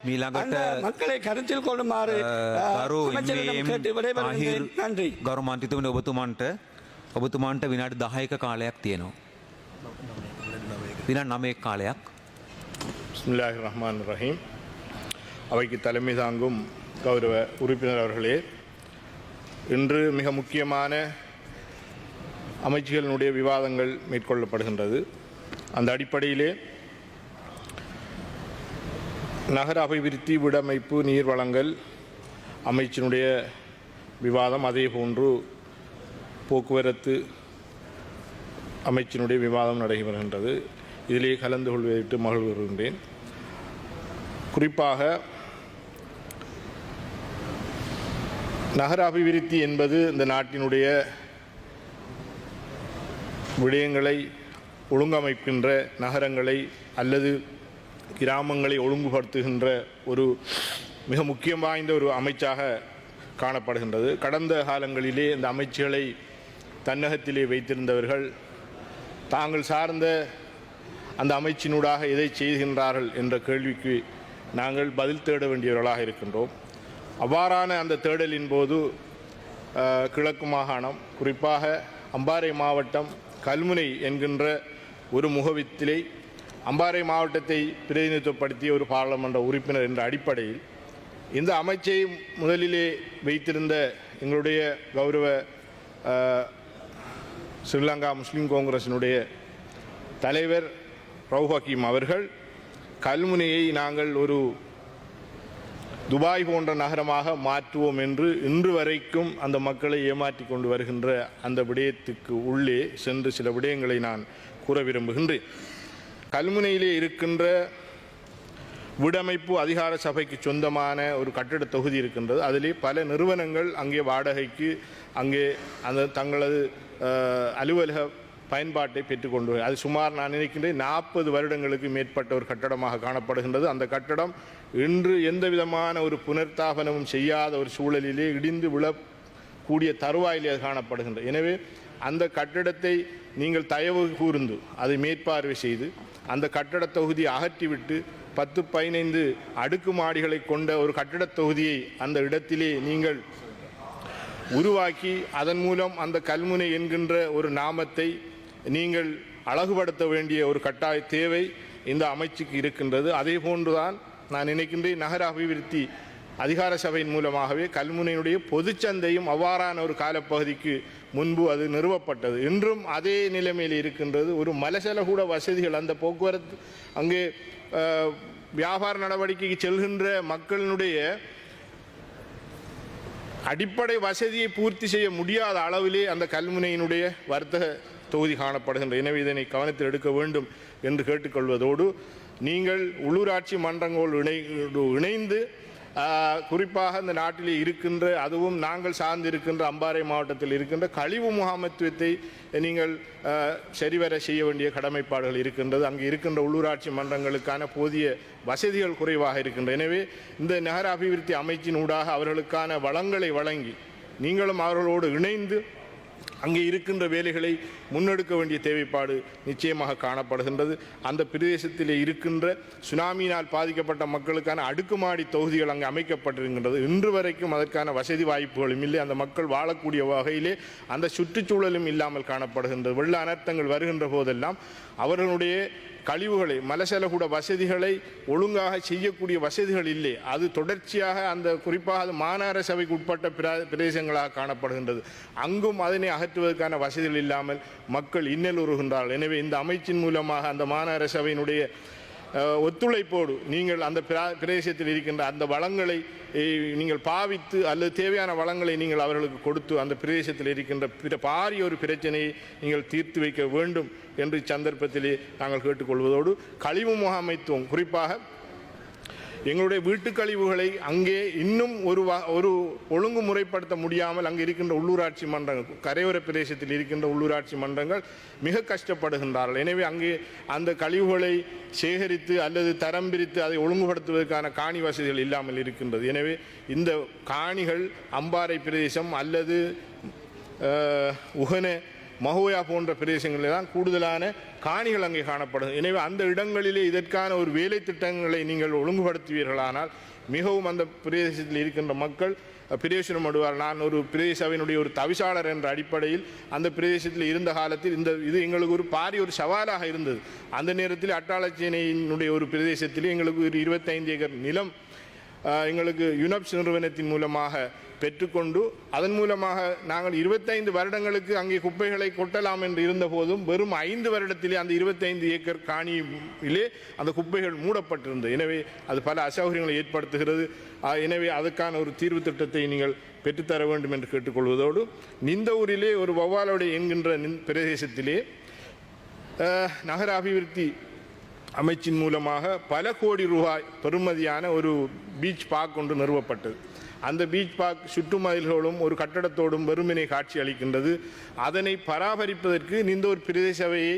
මීළඟට அந்த மக்களை கருத்தில் கொள்ளுமாறு அஹ், ගරු அமைச்சரிடம் கேட்டு விடைபெறுகின்றேன் நன்றி ගරු මන්තිතුමනි ඔබතුමන්ට ඔබතුමන්ට විනාඩි දහයක කාලයක් තියෙනවා. විනා නමේ කාලයක් பிஸ்மில்லாஹிர் ரஹ்மான் ரஹீம் அவைக்கு தலைமை தாங்கும் கௌரவ உறுப்பினர் அவர்களே இன்று மிக முக்கியமான அமைச்சுகளினுடைய விவாதங்கள் மேற்கொள்ளப்படுகின்றது அந்த அடிப்படையிலே நகர அபிவிருத்தி விடமைப்பு நீர் வழங்கல் அமைச்சினுடைய விவாதம் அதே போன்று போக்குவரத்து அமைச்சினுடைய விவாதம் நடைபெறுகின்றது. இதிலே கலந்து கொள்வதற்கு மகிழ்கின்றேன் குறிப்பாக நகர அபிவிருத்தி என்பது இந்த நாட்டினுடைய விடயங்களை ஒழுங்கமைக்கின்ற நகரங்களை அல்லது கிராமங்களை ஒழுங்குபடுத்துகின்ற ஒரு மிக முக்கியம் வாய்ந்த ஒரு அமைச்சாக காணப்படுகின்றது. கடந்த காலங்களிலே இந்த அமைச்சுகளை தன்னகத்திலே வைத்திருந்தவர்கள் தாங்கள் சார்ந்த அந்த அமைச்சினூடாக எதை செய்கின்றார்கள் என்ற கேள்விக்கு நாங்கள் பதில் தேட வேண்டியவர்களாக இருக்கின்றோம். அவ்வாறான அந்த தேடலின் போது கிழக்கு மாகாணம் குறிப்பாக அம்பாறை மாவட்டம் கல்முனை என்கின்ற ஒரு முகவித்திலே அம்பாறை மாவட்டத்தை பிரதிநிதித்துவப்படுத்திய ஒரு பாராளுமன்ற உறுப்பினர் என்ற அடிப்படையில் இந்த அமைச்சை முதலிலே வைத்திருந்த எங்களுடைய கௌரவ ஸ்ரீலங்கா முஸ்லீம் காங்கிரசினுடைய தலைவர் ரவுப் ஹக்கீம் அவர்கள் கல்முனையை நாங்கள் ஒரு துபாய் போன்ற நகரமாக மாற்றுவோம் என்று இன்று வரைக்கும் அந்த மக்களை ஏமாற்றி கொண்டு வருகின்ற அந்த விடயத்துக்கு உள்ளே சென்று சில விடயங்களை நான் கூற விரும்புகின்றேன். கல்முனையிலே இருக்கின்ற விடமைப்பு அதிகார சபைக்கு சொந்தமான ஒரு கட்டிட தொகுதி இருக்கின்றது. அதிலே பல நிறுவனங்கள் அங்கே வாடகைக்கு அங்கே அந்த தங்களது அலுவலக பயன்பாட்டை பெற்றுக்கொண்டு அது சுமார் நான் நினைக்கின்றேன் நாற்பது வருடங்களுக்கு மேற்பட்ட ஒரு கட்டடமாக காணப்படுகின்றது. அந்த கட்டடம் இன்று எந்த விதமான ஒரு புனர்த்தாபனமும் செய்யாத ஒரு சூழலிலே இடிந்து விழக்கூடிய தருவாயிலே அது காணப்படுகின்றது. எனவே அந்த கட்டிடத்தை நீங்கள் தயவு கூர்ந்து அதை மேற்பார்வை செய்து அந்த கட்டடத் தொகுதியை அகற்றிவிட்டு பத்து பதினைந்து அடுக்குமாடிகளை கொண்ட ஒரு கட்டடத் தொகுதியை அந்த இடத்திலே நீங்கள் உருவாக்கி அதன் மூலம் அந்த கல்முனை என்கின்ற ஒரு நாமத்தை நீங்கள் அழகுபடுத்த வேண்டிய ஒரு கட்டாய தேவை இந்த அமைச்சுக்கு இருக்கின்றது. அதே போன்றுதான் நான் நினைக்கின்றேன் நகர அபிவிருத்தி அதிகார சபையின் மூலமாகவே கல்முனையினுடைய பொதுச்சந்தையும் அவ்வாறான ஒரு காலப்பகுதிக்கு முன்பு அது நிறுவப்பட்டது. இன்றும் அதே நிலைமையில் இருக்கின்றது. ஒரு மலசல கூட வசதிகள் அந்த போக்குவரத்து அங்கே வியாபார நடவடிக்கைக்கு செல்கின்ற மக்களினுடைய அடிப்படை வசதியை பூர்த்தி செய்ய முடியாத அளவிலே அந்த கல்முனையினுடைய வர்த்தக தொகுதி காணப்படுகின்ற. எனவே இதனை கவனத்தில் எடுக்க வேண்டும் என்று கேட்டுக்கொள்வதோடு நீங்கள் உள்ளூராட்சி மன்றங்களோடு இணை இணைந்து குறிப்பாக இந்த நாட்டிலே இருக்கின்ற அதுவும் நாங்கள் சார்ந்து இருக்கின்ற அம்பாறை மாவட்டத்தில் இருக்கின்ற கழிவு முகாமத்துவத்தை நீங்கள் சரிவர செய்ய வேண்டிய கடமைப்பாடுகள் இருக்கின்றது. அங்கு இருக்கின்ற உள்ளூராட்சி மன்றங்களுக்கான போதிய வசதிகள் குறைவாக இருக்கின்றன. எனவே இந்த நகர அபிவிருத்தி அமைச்சின் ஊடாக அவர்களுக்கான வளங்களை வழங்கி நீங்களும் அவர்களோடு இணைந்து அங்கே இருக்கின்ற வேலைகளை முன்னெடுக்க வேண்டிய தேவைப்பாடு நிச்சயமாக காணப்படுகின்றது. அந்த பிரதேசத்தில் இருக்கின்ற சுனாமியினால் பாதிக்கப்பட்ட மக்களுக்கான அடுக்குமாடி தொகுதிகள் அங்கே அமைக்கப்பட்டிருக்கின்றது. இன்று வரைக்கும் அதற்கான வசதி வாய்ப்புகளும் இல்லை. அந்த மக்கள் வாழக்கூடிய வகையிலே அந்த சுற்றுச்சூழலும் இல்லாமல் காணப்படுகின்றது. வெள்ள அனர்த்தங்கள் வருகின்ற போதெல்லாம் அவர்களுடைய கழிவுகளை மலசலகூட வசதிகளை ஒழுங்காக செய்யக்கூடிய வசதிகள் இல்லை. அது தொடர்ச்சியாக அந்த குறிப்பாக அது மாநகர சபைக்கு உட்பட்ட பிர- பிரதேசங்களாக காணப்படுகின்றது. அங்கும் அதனை அகற்றுவதற்கான வசதிகள் இல்லாமல் மக்கள் இன்னல் உருகின்றார்கள். எனவே இந்த அமைச்சின் மூலமாக அந்த மாநகர சபையினுடைய ஒத்துழைப்போடு நீங்கள் அந்த பிரா- பிரதேசத்தில் இருக்கின்ற அந்த வளங்களை நீங்கள் பாவித்து அல்லது தேவையான வளங்களை நீங்கள் அவர்களுக்கு கொடுத்து அந்த பிரதேசத்தில் இருக்கின்ற பிற பாரிய ஒரு பிரச்சனையை நீங்கள் தீர்த்து வைக்க வேண்டும் என்று சந்தர்ப்பத்திலே நாங்கள் கேட்டுக்கொள்வதோடு கழிவு முகாமைத்துவம் குறிப்பாக எங்களுடைய வீட்டு கழிவுகளை அங்கே இன்னும் ஒரு வ- ஒரு ஒழுங்குமுறைப்படுத்த முடியாமல் அங்கே இருக்கின்ற உள்ளூராட்சி மன்றங்கள் கரையோர பிரதேசத்தில் இருக்கின்ற உள்ளூராட்சி மன்றங்கள் மிக கஷ்டப்படுகின்றார்கள். எனவே அங்கே அந்த கழிவுகளை சேகரித்து அல்லது தரம் பிரித்து அதை ஒழுங்குபடுத்துவதற்கான காணி வசதிகள் இல்லாமல் இருக்கின்றது. எனவே இந்த காணிகள் அம்பாறை பிரதேசம் அல்லது உகன மஹோயா போன்ற பிரதேசங்களில் தான் கூடுதலான காணிகள் அங்கே காணப்படும் எனவே அந்த இடங்களிலே இதற்கான ஒரு வேலை திட்டங்களை நீங்கள் ஒழுங்குபடுத்துவீர்களானால் மிகவும் அந்த பிரதேசத்தில் இருக்கின்ற மக்கள் பிரயோசனம் அடைவார் நான் ஒரு பிரதேசவினுடைய ஒரு தவிசாளர் என்ற அடிப்படையில் அந்த பிரதேசத்தில் இருந்த காலத்தில் இந்த இது எங்களுக்கு ஒரு பாரி ஒரு சவாலாக இருந்தது. அந்த நேரத்தில் அட்டாளச்சேனையினுடைய ஒரு பிரதேசத்தில் எங்களுக்கு ஒரு இருபத்தைந்து ஏக்கர் நிலம் எங்களுக்கு யுனப்ஸ் நிறுவனத்தின் மூலமாக பெற்றுக்கொண்டு அதன் மூலமாக நாங்கள் இருபத்தைந்து வருடங்களுக்கு அங்கே குப்பைகளை கொட்டலாம் என்று இருந்தபோதும் வெறும் ஐந்து வருடத்திலே அந்த இருபத்தைந்து ஏக்கர் காணியிலே அந்த குப்பைகள் மூடப்பட்டிருந்தது. எனவே அது பல அசௌகரியங்களை ஏற்படுத்துகிறது. எனவே அதுக்கான ஒரு தீர்வு திட்டத்தை நீங்கள் பெற்றுத்தர வேண்டும் என்று கேட்டுக்கொள்வதோடு நிந்த ஊரிலே ஒரு வௌவாலோடு என்கின்ற நின்- பிரதேசத்திலே நகர அபிவிருத்தி அமைச்சின் மூலமாக பல கோடி ரூபாய் பெறுமதியான ஒரு பீச் பார்க் ஒன்று நிறுவப்பட்டது. அந்த பீச் பார்க் சுற்றுமதில்களோடும் ஒரு கட்டடத்தோடும் வெறுமனை காட்சி அளிக்கின்றது. அதனை பராமரிப்பதற்கு இந்த ஒரு பிரதேச சபையை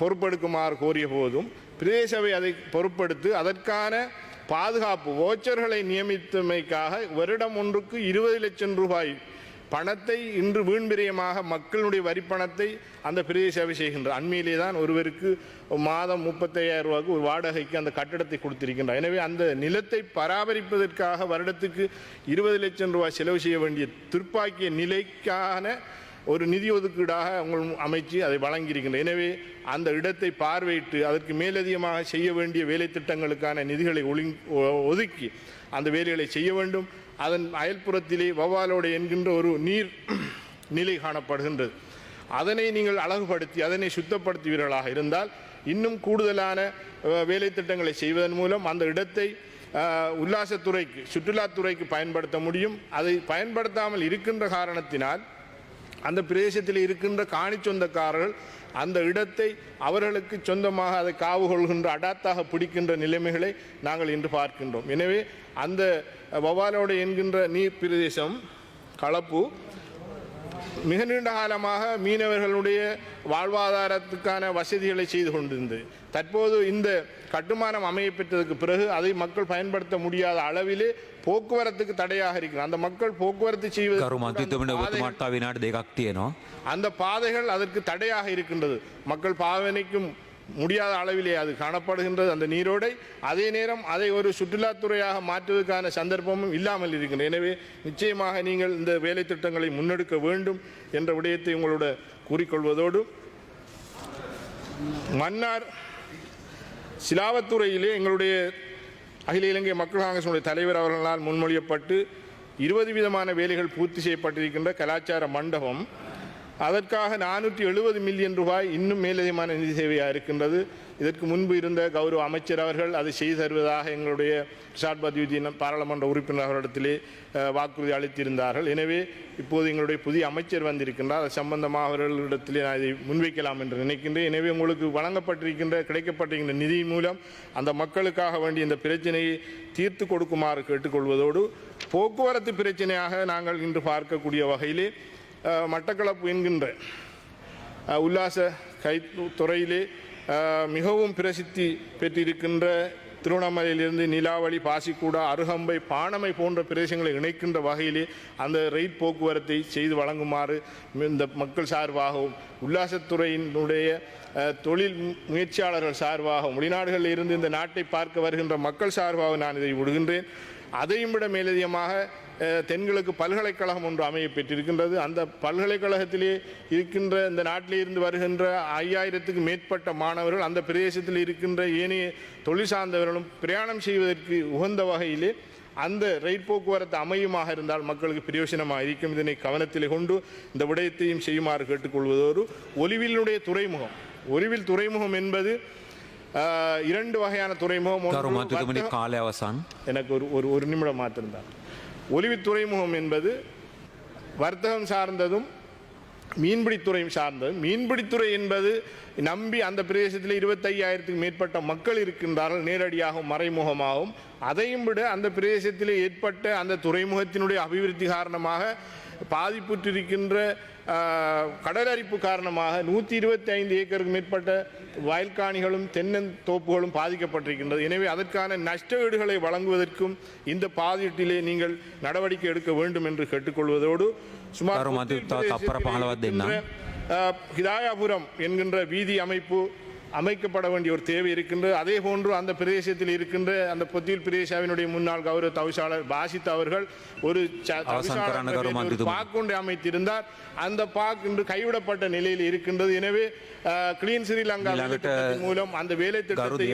பொறுப்பெடுக்குமாறு கோரிய போதும். பிரதேச சபை அதை பொறுப்படுத்து அதற்கான பாதுகாப்பு ஓச்சர்களை நியமித்தமைக்காக வருடம் ஒன்றுக்கு இருபது லட்சம் ரூபாய் பணத்தை இன்று வீண்பிரியமாக மக்களுடைய வரிப்பணத்தை அந்த பிரதேச சேவை செய்கின்றார் அண்மையிலே தான் ஒருவருக்கு மாதம் முப்பத்தையாயிரம் ரூபாய்க்கு ஒரு வாடகைக்கு அந்த கட்டடத்தை கொடுத்திருக்கின்றார். எனவே அந்த நிலத்தை பராமரிப்பதற்காக வருடத்துக்கு இருபது லட்சம் ரூபாய் செலவு செய்ய வேண்டிய துர்ப்பாக்கிய நிலைக்கான ஒரு நிதி ஒதுக்கீடாக உங்கள் அமைச்சு அதை வழங்கியிருக்கின்றன எனவே அந்த இடத்தை பார்வையிட்டு அதற்கு மேலதிகமாக செய்ய வேண்டிய வேலை திட்டங்களுக்கான நிதிகளை ஒழுங் ஒ- ஒதுக்கி அந்த வேலைகளை செய்ய வேண்டும். அதன் அயல்புறத்திலே வவ்வாலோடு என்கின்ற ஒரு நீர் நிலை காணப்படுகின்றது. அதனை நீங்கள் அழகுபடுத்தி அதனை சுத்தப்படுத்துவீர்களாக இருந்தால் இன்னும் கூடுதலான வேலை திட்டங்களை செய்வதன் மூலம் அந்த இடத்தை உல்லாசத்துறைக்கு சுற்றுலாத்துறைக்கு பயன்படுத்த முடியும். அதை பயன்படுத்தாமல் இருக்கின்ற காரணத்தினால் அந்த பிரதேசத்தில் இருக்கின்ற காணி சொந்தக்காரர்கள் அந்த இடத்தை அவர்களுக்கு சொந்தமாக அதை காவு கொள்கின்ற அடாத்தாக பிடிக்கின்ற நிலைமைகளை நாங்கள் இன்று பார்க்கின்றோம். எனவே அந்த வவாலோடு என்கின்ற நீர் பிரதேசம் களப்பு மிக நீண்ட காலமாக மீனவர்களுடைய வாழ்வாதாரத்துக்கான வசதிகளை செய்து கொண்டிருந்தது தற்போது இந்த கட்டுமானம் அமைய பிறகு அதை மக்கள் பயன்படுத்த முடியாத அளவிலே போக்குவரத்துக்கு தடையாக இருக்கிறது. அந்த மக்கள் போக்குவரத்து செய்வது அந்த பாதைகள் அதற்கு தடையாக இருக்கின்றது. மக்கள் பாவனைக்கும் முடியாத அளவிலே அது காணப்படுகின்றது அந்த நீரோடை. அதே நேரம் அதை ஒரு சுற்றுலாத்துறையாக மாற்றுவதற்கான சந்தர்ப்பமும் இல்லாமல் இருக்கின்றது எனவே நிச்சயமாக நீங்கள் இந்த வேலை திட்டங்களை முன்னெடுக்க வேண்டும் என்ற விடயத்தை உங்களோட கூறிக்கொள்வதோடு மன்னார் சிலாவத்துறையிலே எங்களுடைய அகில இலங்கை மக்கள் காங்கிரசினுடைய தலைவர் அவர்களால் முன்மொழியப்பட்டு இருபது விதமான வேலைகள் பூர்த்தி செய்யப்பட்டிருக்கின்ற கலாச்சார மண்டபம் அதற்காக நானூற்றி எழுபது மில்லியன் ரூபாய் இன்னும் மேலதிகமான நிதி சேவையாக இருக்கின்றது. இதற்கு முன்பு இருந்த கௌரவ அமைச்சர் அவர்கள் அதை செய்து தருவதாக எங்களுடைய ரிஷாட் பதியுதீன் பாராளுமன்ற உறுப்பினர் அவர்களிடத்திலே வாக்குறுதி அளித்திருந்தார்கள். எனவே இப்போது எங்களுடைய புதிய அமைச்சர் வந்திருக்கின்றார். அது சம்பந்தமாக அவர்களிடத்திலே நான் இதை முன்வைக்கலாம் என்று நினைக்கின்றேன். எனவே உங்களுக்கு வழங்கப்பட்டிருக்கின்ற கிடைக்கப்பட்டிருக்கின்ற நிதி மூலம் அந்த மக்களுக்காக வேண்டிய இந்த பிரச்சனையை தீர்த்து கொடுக்குமாறு கேட்டுக்கொள்வதோடு போக்குவரத்து பிரச்சனையாக நாங்கள் இன்று பார்க்கக்கூடிய வகையிலே மட்டக்களப்பு என்கின்ற உல்லாச கைத்துறையிலே துறையிலே மிகவும் பிரசித்தி பெற்றிருக்கின்ற திருவண்ணாமலையிலிருந்து நிலாவளி பாசிக்கூடா அருகம்பை பாணமை போன்ற பிரதேசங்களை இணைக்கின்ற வகையிலே அந்த ரயில் போக்குவரத்தை செய்து வழங்குமாறு இந்த மக்கள் சார்பாகவும் உல்லாசத்துறையினுடைய தொழில் முயற்சியாளர்கள் சார்பாகவும் வெளிநாடுகளில் இருந்து இந்த நாட்டை பார்க்க வருகின்ற மக்கள் சார்பாக நான் இதை விடுகின்றேன். அதையும் விட மேலதிகமாக தென்கிழக்கு பல்கலைக்கழகம் ஒன்று அமையப்பெற்றிருக்கின்றது அந்த பல்கலைக்கழகத்திலே இருக்கின்ற இந்த நாட்டிலே இருந்து வருகின்ற ஐயாயிரத்துக்கு மேற்பட்ட மாணவர்கள் அந்த பிரதேசத்தில் இருக்கின்ற ஏனைய தொழில் சார்ந்தவர்களும் பிரயாணம் செய்வதற்கு உகந்த வகையிலே அந்த ரயில் போக்குவரத்து அமையுமாக இருந்தால் மக்களுக்கு பிரயோஜனமாக இருக்கும். இதனை கவனத்தில் கொண்டு இந்த விடயத்தையும் செய்யுமாறு கேட்டுக்கொள்வதோடு ஒலிவிலுடைய துறைமுகம். ஒலிவில் துறைமுகம் என்பது இரண்டு வகையான துறைமுகம். கால அவசான். எனக்கு ஒரு ஒரு நிமிடம் மாத்திருந்தான் ஒலிவுத் துறைமுகம் என்பது வர்த்தகம் சார்ந்ததும் மீன்பிடித்துறை சார்ந்ததும். மீன்பிடித்துறை என்பது நம்பி அந்த பிரதேசத்தில் இருபத்தையாயிரத்துக்கு மேற்பட்ட மக்கள் இருக்கின்றார்கள் நேரடியாகவும் மறைமுகமாகவும். அதையும் விட அந்த பிரதேசத்தில் ஏற்பட்ட அந்த துறைமுகத்தினுடைய அபிவிருத்தி காரணமாக பாதிப்புற்றிருக்கின்ற கடலரிப்பு காரணமாக நூற்றி இருபத்தி ஐந்து ஏக்கருக்கு மேற்பட்ட வயல்காணிகளும் தென்னந் தோப்புகளும் பாதிக்கப்பட்டிருக்கின்றது. எனவே அதற்கான நஷ்டஈடுகளை வழங்குவதற்கும் இந்த பாதிட்டிலே நீங்கள் நடவடிக்கை எடுக்க வேண்டும் என்று கேட்டுக்கொள்வதோடு சுமார் ஹிதாயாபுரம் என்கின்ற வீதி அமைப்பு அமைக்கப்பட வேண்டிய ஒரு தேவை இருக்கின்றது அதே போன்று அந்த பிரதேசத்தில் இருக்கின்ற அந்த பொத்தியில் பிரதேசாவினுடைய முன்னாள் கௌரவ தவிசாளர் பாசித் அவர்கள் ஒரு பாக்குண்டை அமைத்திருந்தார். அந்த பாக் இன்று கைவிடப்பட்ட நிலையில் இருக்கின்றது. எனவே கிளீன் ஸ்ரீலங்கா மூலம் அந்த வேலை திட்டத்தை